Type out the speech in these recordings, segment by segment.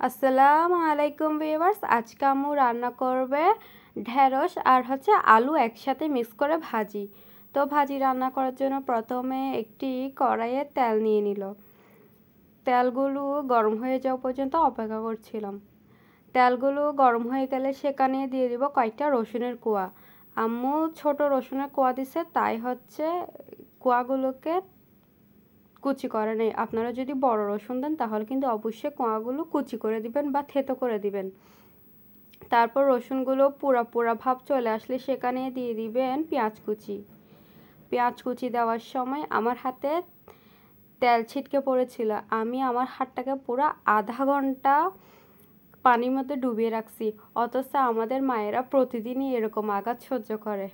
আসসালামু আলাইকুম ভিউয়ার্স, আজকে আম্মু রান্না করবে ঢেঁড়স আর হচ্ছে আলু একসাথে মিক্স করে ভাজি। তো ভাজি রান্না করার জন্য প্রথমে একটি কড়াইয়ে তেল নিয়ে নিল। তেলগুলো গরম হয়ে যাওয়া পর্যন্ত অপেক্ষা করছিলাম। তেলগুলো গরম হয়ে গেলে সেখানে দিয়ে দিব কয়েকটা রসুনের কোয়া। আম্মু ছোট রসুনের কোয়া দিছে, তাই হচ্ছে কোয়াগুলোকে কুচি করে নেই। আপনারা যদি বড় রসুন দেন, তাহলে কিন্তু অবশ্যই কোঁয়াগুলো কুচি করে দিবেন বা থেতো করে দিবেন। তারপর রসুনগুলো পুরা পুরা ভাব চলে আসলে সেখানে দিয়ে দিবেন পেঁয়াজ কুচি। পেঁয়াজ কুচি দেওয়ার সময় আমার হাতে তেল ছিটকে পড়েছিল। আমি আমার হাতটাকে পুরো আধা ঘণ্টা পানির মধ্যে ডুবিয়ে রাখছি। অথচ আমাদের মায়েরা প্রতিদিনই এরকম আঘাত সহ্য করে।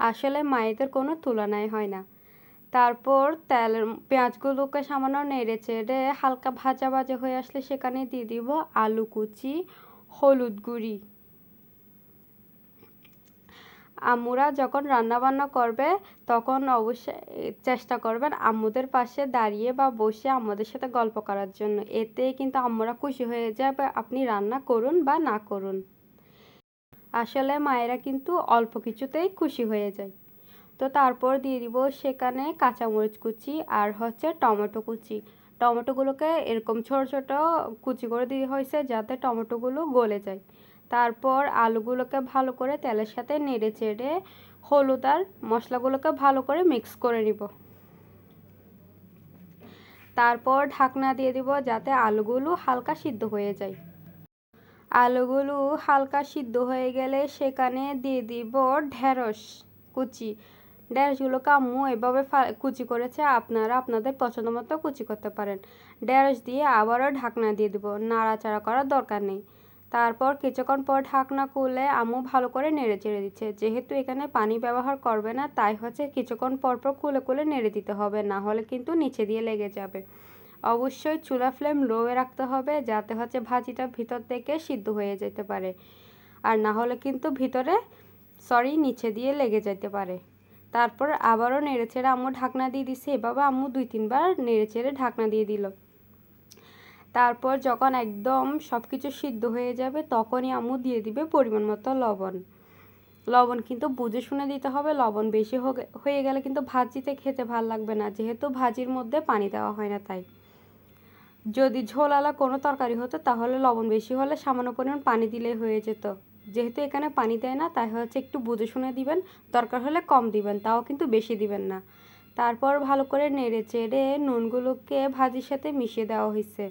আসলে মায়েদের কোনো তুলনায় হয় না। তারপর তেল পেঁয়াজগুলোকে সামান্য নেড়ে চেড়ে হালকা ভাজা ভাজা হয়ে আসলে সেখানে দিয়ে দিব আলু কুচি, হলুদ গুঁড়ি। আম্মুরা যখন রান্নাবান্না করবে, তখন অবশ্যই চেষ্টা করবেন আম্মুদের পাশে দাঁড়িয়ে বা বসে আম্মুদের সাথে গল্প করার জন্য। এতে কিন্তু আম্মুরা খুশি হয়ে যাবে, আপনি রান্না করুন বা না করুন। আসলে মায়েরা কিন্তু অল্প কিছুতেই খুশি হয়ে যায়। তো তারপর দিয়ে দিব সেখানে কাঁচামরিচ কুচি আর হচ্ছে টমেটো কুচি। টমেটোগুলোকে এরকম ছোট ছোট কুচি করে দিয়ে হয়েছে যাতে টমেটোগুলো গলে যায়। তারপর আলুগুলোকে ভালো করে তেলের সাথে নেড়ে চেড়ে হলুদ আর মশলাগুলোকে ভালো করে মিক্স করে নিব। তারপর ঢাকনা দিয়ে দিব যাতে আলুগুলো হালকা সিদ্ধ হয়ে যায়। আলুগুলো হালকা সিদ্ধ হয়ে গেলে সেখানে দিয়ে দিব ঢেঁড়স কুচি। ঢেঁড়সগুলোকে আম্মু এভাবে কুচি করেছে আপনারা আপনাদের পছন্দ মতো কুচি করতে পারেন। ঢেঁড়স দিয়ে আবারও ঢাকনা দিয়ে দেবো, নাড়াচাড়া করার দরকার নেই। তারপর কিছুক্ষণ পর ঢাকনা খুলে আম্মু ভালো করে নেড়ে চেড়ে দিচ্ছে। যেহেতু এখানে পানি ব্যবহার করবে না, তাই হচ্ছে কিছুক্ষণ পর পর খুলে খুলে নেড়ে দিতে হবে, না হলে কিন্তু নিচে দিয়ে লেগে যাবে। অবশ্যই চুলা ফ্লেম লোয়ে রাখতে হবে যাতে হচ্ছে ভাজিটা ভিতর থেকে সিদ্ধ হয়ে যেতে পারে। আর না হলে কিন্তু ভিতরে সরি নিচে দিয়ে লেগে যেতে পারে। তারপর আবারও নেড়ে ছেড়ে আম্মু ঢাকনা দিয়ে দিছে। এভাবে আম্মু দুই তিনবার নেড়ে ছেড়ে ঢাকনা দিয়ে দিল। তারপর যখন একদম সব কিছু সিদ্ধ হয়ে যাবে, তখনই আম্মু দিয়ে দিবে পরিমাণ মতো লবণ। লবণ কিন্তু বুঝে শুনে দিতে হবে। লবণ বেশি হয়ে গেলে কিন্তু ভাজিতে খেতে ভালো লাগবে না। যেহেতু ভাজির মধ্যে পানি দেওয়া হয় না তাই। যদি ঝোলালা কোনো তরকারি হতো, তাহলে লবণ বেশি হলে সামান্য পরিমাণ পানি দিলেই হয়ে যেত। যেহেতু এখানে পানি দেয় না, তাই হচ্ছে একটু বুঝে শুনে দিবেন। দরকার হলে কম দিবেন, তাও কিন্তু বেশি দিবেন না। তারপর ভালো করে নেড়ে চেড়ে নুনগুলোকে ভাজির সাথে মিশিয়ে দেওয়া হয়েছে।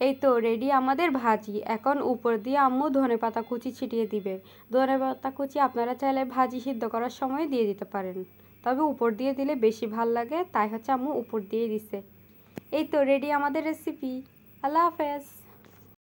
এই তো রেডি আমাদের ভাজি। এখন উপর দিয়ে আম্মু ধনে পাতা কুচি ছিটিয়ে দিবে। ধনে পাতা কুচি আপনারা চাইলে ভাজি সিদ্ধ করার সময় দিয়ে দিতে পারেন। তবে উপর দিয়ে দিলে বেশি ভালো লাগে, তাই হচ্ছে আম্মু উপর দিয়ে দিছে। এই তো রেডি আমাদের রেসিপি আল্লাহ হাফেজ।